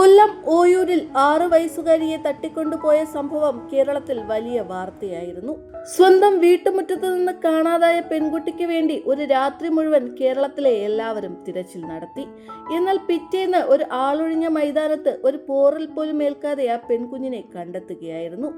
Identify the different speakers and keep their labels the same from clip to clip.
Speaker 1: കൊല്ലം ഓയൂരിൽ ആറു വയസ്സുകാരിയെ തട്ടിക്കൊണ്ടുപോയ സംഭവം കേരളത്തിൽ വലിയ വാർത്തയായിരുന്നു. സ്വന്തം വീട്ടുമുറ്റത്ത് നിന്ന് കാണാതായ പെൺകുട്ടിക്ക് വേണ്ടി ഒരു രാത്രി മുഴുവൻ കേരളത്തിലെ എല്ലാവരും തിരച്ചിൽ നടത്തി. എന്നാൽ പിറ്റേന്ന് ഒരു ആളൊഴിഞ്ഞ മൈതാനത്ത് ഒരു പോറൽ പോലും ഏൽക്കാതെ ആ പെൺകുഞ്ഞിനെ കണ്ടെത്തുകയായിരുന്നു.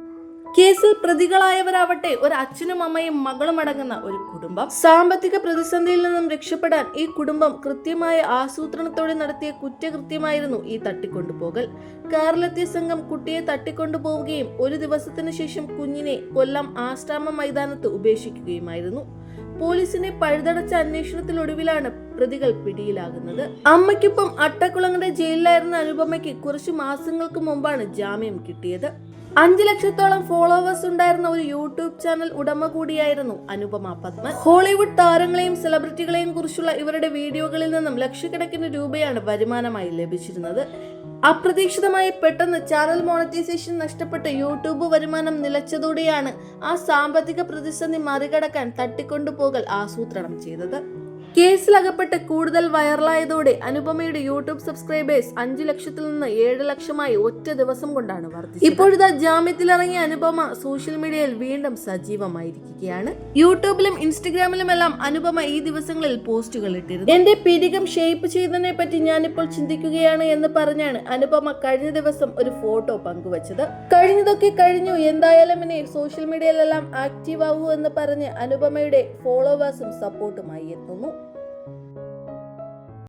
Speaker 1: കേസിൽ പ്രതികളായവരാവട്ടെ ഒരു അച്ഛനും അമ്മയും മകളും അടങ്ങുന്ന ഒരു കുടുംബം. സാമ്പത്തിക പ്രതിസന്ധിയിൽ നിന്നും രക്ഷപ്പെടാൻ ഈ കുടുംബം കൃത്യമായ ആസൂത്രണത്തോടെ നടത്തിയ കുറ്റകൃത്യമായിരുന്നു ഈ തട്ടിക്കൊണ്ടുപോകൽ. കാറിലെത്തിയ സംഘം കുട്ടിയെ തട്ടിക്കൊണ്ടുപോവുകയും ഒരു ദിവസത്തിനു ശേഷം കുഞ്ഞിനെ കൊല്ലം ആശ്രാമ മൈതാനത്ത് ഉപേക്ഷിക്കുകയുമായിരുന്നു. പോലീസിനെ പഴുതടച്ച അന്വേഷണത്തിനൊടുവിലാണ് പ്രതികൾ പിടിയിലാകുന്നത്. അമ്മയ്ക്കൊപ്പം അട്ടക്കുളങ്ങര ജയിലിലായിരുന്ന അനുപമയ്ക്ക് കുറച്ചു മാസങ്ങൾക്ക് മുമ്പാണ് ജാമ്യം കിട്ടിയത്. അഞ്ചു ലക്ഷത്തോളം ഫോളോവേഴ്സ് ഉണ്ടായിരുന്ന ഒരു യൂട്യൂബ് ചാനൽ ഉടമ കൂടിയായിരുന്നു അനുപമ പത്മൻ. ഹോളിവുഡ് താരങ്ങളെയും സെലിബ്രിറ്റികളെയും കുറിച്ചുള്ള ഇവരുടെ വീഡിയോകളിൽ നിന്നും ലക്ഷക്കണക്കിന് രൂപയാണ് വരുമാനമായി ലഭിച്ചിരുന്നത്. അപ്രതീക്ഷിതമായി പെട്ടെന്ന് ചാനൽ മോണിറ്റൈസേഷൻ നഷ്ടപ്പെട്ട് യൂട്യൂബ് വരുമാനം നിലച്ചതോടെയാണ് ആ സാമ്പത്തിക പ്രതിസന്ധി മറികടക്കാൻ തട്ടിക്കൊണ്ടുപോകൽ ആസൂത്രണം ചെയ്തത്. കേസിലകപ്പെട്ട് കൂടുതൽ വൈറലായതോടെ അനുപമയുടെ യൂട്യൂബ് സബ്സ്ക്രൈബേഴ്സ് അഞ്ചു ലക്ഷത്തിൽ നിന്ന് ഏഴ് ലക്ഷമായി ഒറ്റ ദിവസം കൊണ്ടാണ് വർദ്ധിച്ചത്. ഇപ്പോഴിതാ ജാമ്യത്തിലിറങ്ങിയ അനുപമ സോഷ്യൽ മീഡിയയിൽ വീണ്ടും സജീവമായിരിക്കുകയാണ്. യൂട്യൂബിലും ഇൻസ്റ്റഗ്രാമിലുമെല്ലാം അനുപമ ഈ ദിവസങ്ങളിൽ പോസ്റ്റുകൾ ഇട്ടിരുന്നു. എന്റെ പിരികം ഷേപ്പ് ചെയ്തതിനെ പറ്റി ഞാനിപ്പോൾ ചിന്തിക്കുകയാണ് എന്ന് പറഞ്ഞാണ് അനുപമ കഴിഞ്ഞ ദിവസം ഒരു ഫോട്ടോ പങ്കുവച്ചത്. കഴിഞ്ഞതൊക്കെ കഴിഞ്ഞു എന്തായാലും ഇനി സോഷ്യൽ മീഡിയയിലെല്ലാം ആക്റ്റീവ് ആവൂ എന്ന് പറഞ്ഞ് അനുപമയുടെ ഫോളോവേഴ്സും സപ്പോർട്ടുമായി എത്തുന്നു.